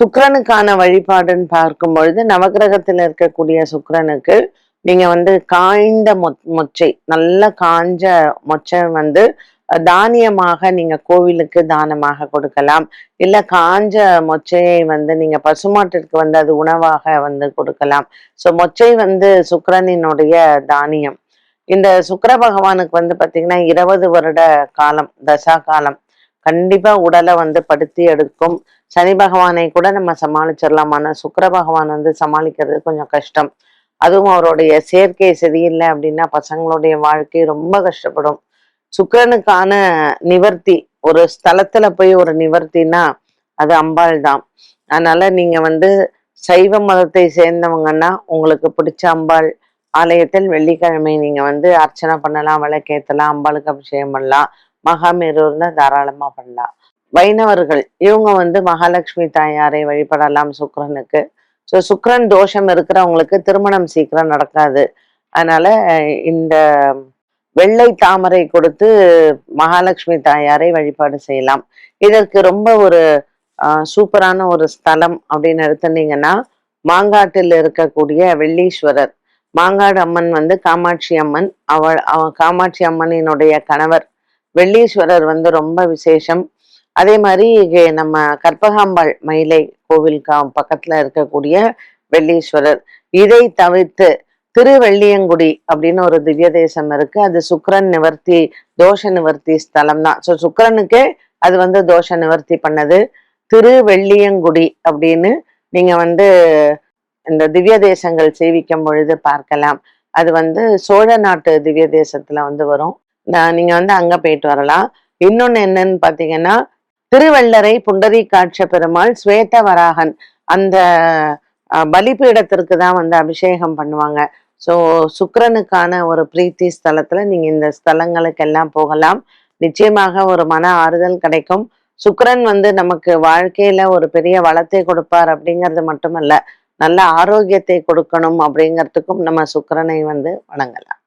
சுக்கரனுக்கான வழிபாடுன்னு பார்க்கும் பொழுது நவகிரகத்தில் இருக்கக்கூடிய சுக்கரனுக்கு நீங்க வந்து காய்ந்த மொ- மொச்சை நல்ல காஞ்ச மொச்சை வந்து தானியமாக நீங்க கோவிலுக்கு தானமாக கொடுக்கலாம். இல்ல காஞ்ச மொச்சையை வந்து நீங்க பசுமாட்டிற்கு வந்து அது உணவாக வந்து கொடுக்கலாம். ஸோ மொச்சை வந்து சுக்கரனினுடைய தானியம். இந்த சுக்கர பகவானுக்கு வந்து பாத்தீங்கன்னா இருபது வருட காலம் தசா காலம் கண்டிப்பா உடலை வந்து படுத்தி எடுக்கும். சனி பகவானை கூட நம்ம சமாளிச்சிடலாம் ஆனா சுக்கிர பகவான் வந்து சமாளிக்கிறது கொஞ்சம் கஷ்டம். அதுவும் அவருடைய சேர்க்கை சரியில்லை அப்படின்னா பசங்களுடைய வாழ்க்கை ரொம்ப கஷ்டப்படும். சுக்கிரனுக்கான நிவர்த்தி ஒரு ஸ்தலத்துல போய் ஒரு நிவர்த்தினா அது அம்பாள் தான். அதனால நீங்க வந்து சைவ மதத்தை சேர்ந்தவங்கன்னா உங்களுக்கு பிடிச்ச அம்பாள் ஆலயத்தில் வெள்ளிக்கிழமை நீங்க வந்து அர்ச்சனை பண்ணலாம் விளக்கேத்தலாம் அம்பாளுக்கு அபிஷேகம் பண்ணலாம். மகாமேரூர்ல தாராளமா பண்ணலாம். வைணவர்கள் இவங்க வந்து மகாலட்சுமி தாயாரை வழிபடலாம் சுக்கரனுக்கு. ஸோ சுக்கரன் தோஷம் இருக்கிறவங்களுக்கு திருமணம் சீக்கிரம் நடக்காது. அதனால இந்த வெள்ளை தாமரை கொடுத்து மகாலட்சுமி தாயாரை வழிபாடு செய்யலாம். இதற்கு ரொம்ப ஒரு அஹ், சூப்பரான ஒரு ஸ்தலம் அப்படின்னு எடுத்துட்டீங்கன்னா மாங்காட்டில் இருக்கக்கூடிய வெள்ளீஸ்வரர். மாங்காடு அம்மன் வந்து காமாட்சி அம்மன். அவள் அவ காமாட்சி அம்மனினுடைய கணவர் வெள்ளீஸ்வரர் வந்து ரொம்ப விசேஷம். அதே மாதிரி இங்கே நம்ம கற்பகாம்பாள் மயிலை கோவில் பக்கத்துல இருக்கக்கூடிய வெள்ளீஸ்வரர். இதை தவிர்த்து திருவெள்ளியங்குடி அப்படின்னு ஒரு திவ்ய தேசம் இருக்கு. அது சுக்கரன் நிவர்த்தி தோஷ நிவர்த்தி ஸ்தலம் தான். ஸோ சுக்கரனுக்கே அது வந்து தோஷ நிவர்த்தி பண்ணது. திருவெள்ளியங்குடி அப்படின்னு நீங்க வந்து இந்த திவ்ய தேசங்கள் சேவிக்கும் பொழுது பார்க்கலாம். அது வந்து சோழ நாட்டு திவ்ய தேசத்துல வந்து வரும். நீங்க வந்து அங்க போயிட்டு வரலாம். இன்னொன்னு என்னன்னு பாத்தீங்கன்னா திருவள்ளரை புண்டரீகாட்ச பெருமாள் ஸ்வேத வராகன் அந்த பலிபீடத்திற்கு தான் வந்து அபிஷேகம் பண்ணுவாங்க. ஸோ சுக்கரனுக்கான ஒரு பிரீத்தி ஸ்தலத்துல நீங்க இந்த ஸ்தலங்களுக்கெல்லாம் போகலாம். நிச்சயமாக ஒரு மன ஆறுதல் கிடைக்கும். சுக்கரன் வந்து நமக்கு வாழ்க்கையில ஒரு பெரிய வளத்தை கொடுப்பார் அப்படிங்கிறது மட்டுமல்ல நல்ல ஆரோக்கியத்தை கொடுக்கணும் அப்படிங்கிறதுக்கும் நம்ம சுக்கரனை வந்து வணங்கலாம்.